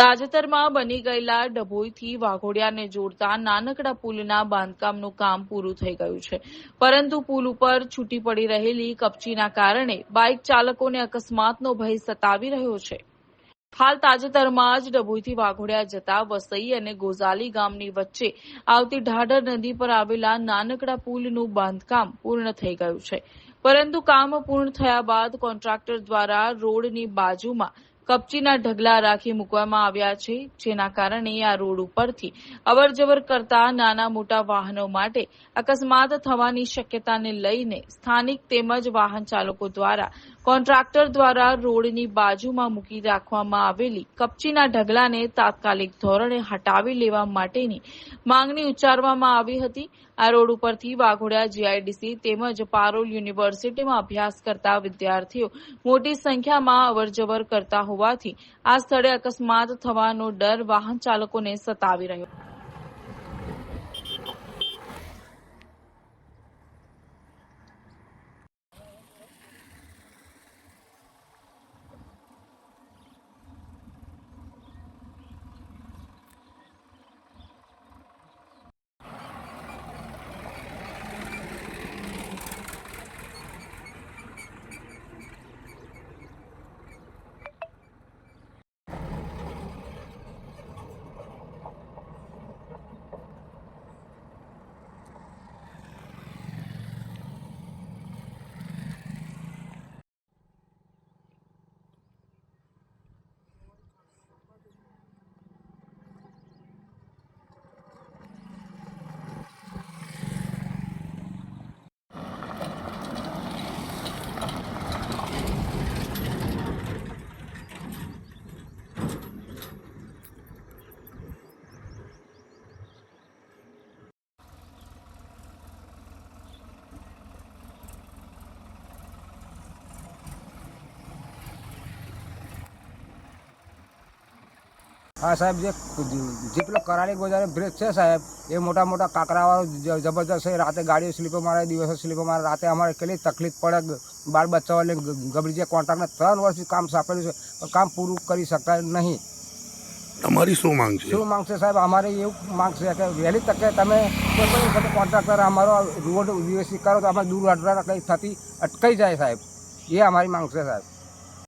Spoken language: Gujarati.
તાજેતરમાં બની ગયેલા ડભોઈથી વાઘોડિયાને જોડતા નાનકડા પુલના બાંધકામનું કામ પૂરું થઈ ગયું છે. પરંતુ પુલ ઉપર છૂટી પડી રહેલી કપચીના કારણે બાઇક ચાલકોને અકસ્માતનો ભય સતાવી રહ્યો છે. હાલ તાજેતરમાં જ ડભોઈથી વાઘોડિયા જતા વસઈ અને ગોઝાલી ગામની વચ્ચે આવતી ઢાઢર નદી પર આવેલા નાનકડા પુલનું બાંધકામ પૂર્ણ થઈ ગયું છે. પરંતુ કામ પૂર્ણ થયા બાદ કોન્ટ્રાક્ટર દ્વારા રોડની બાજુમાં કપચીના ઢગલા રાખી મૂકવામાં આવ્યા છે, જેના કારણે આ રોડ ઉપરથી અવરજવર કરતા નાના મોટા વાહનો માટે અકસ્માત થવાની શક્યતાને લઈને સ્થાનિક તેમજ વાહન ચાલકો દ્વારા કોન્ટ્રાક્ટર દ્વારા રોડની બાજુમાં મૂકી રાખવામાં આવેલી કપચીના ઢગલાને તાત્કાલિક ધોરણે હટાવી લેવા માટેની માંગણી ઉચ્ચારવામાં આવી હતી. આ રોડ ઉપરથી વાઘોડિયા જીઆઈડીસી તેમજ પારોલ યુનિવર્સિટીમાં અભ્યાસ કરતા વિદ્યાર્થીઓ મોટી સંખ્યામાં અવરજવર કરતા હોવાથી આ સ્થળે અકસ્માત થવાનો ડર વાહન ચાલકોને સતાવી રહ્યો હા સાહેબ જે જે પેલો કરાડી ગોજારે બ્રિજ છે સાહેબ એ મોટા મોટા કાંકરાવાળો જબરજસ્ત જબરદસ્ત છે રાતે ગાડીઓ સ્લીપો મારે દિવસે સ્લીપો મારે રાતે અમારે કેટલી તકલીફ પડે બાળ બચ્ચાઓને ગબડી જે કોન્ટ્રાક્ટને ત્રણ વર્ષથી કામ સાંપેલું છે પણ કામ પૂરું કરી શકતા નહીં તમારી શું માંગ છે શું માંગશે સાહેબ અમારે એવું માંગ છે કે વહેલી તકે તમે કોઈ પણ વખતે કોન્ટ્રાક્ટર અમારો રોડ વ્યવસ્થિત કરો તો અમારે દૂર અટરા કંઈ થતી અટકાઈ જાય સાહેબ એ અમારી માંગ છે સાહેબ